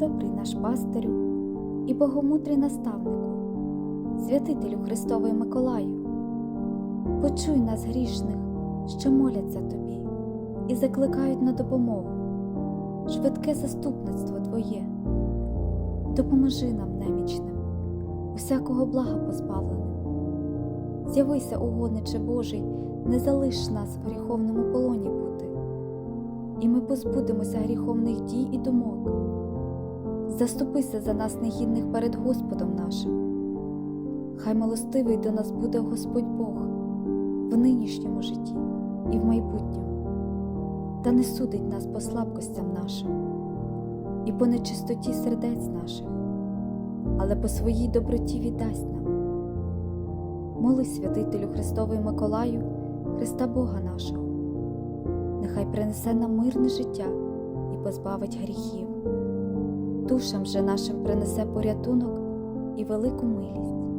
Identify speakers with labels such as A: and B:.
A: добрий наш пастирю і богомудрий наставнику, святителю Христовий Миколаю, почуй нас грішних, що моляться тобі і закликають на допомогу, швидке заступництво Твоє, допоможи нам немічним, усякого блага позбавленим. З'явися, угодниче Божий, не залиш нас в гріховному полоні бути, і ми позбудемося гріховних дій і думок. Заступися за нас негідних перед Господом нашим. Хай милостивий до нас буде Господь Бог в нинішньому житті і в майбутньому, та не судить нас по слабкостям нашим і по нечистоті сердець наших, але по своїй доброті віддасть нам. Молись, святителю Христовий Миколаю, Христа Бога нашого, нехай принесе нам мирне життя і позбавить гріхів, душам же нашим принесе порятунок і велику милість.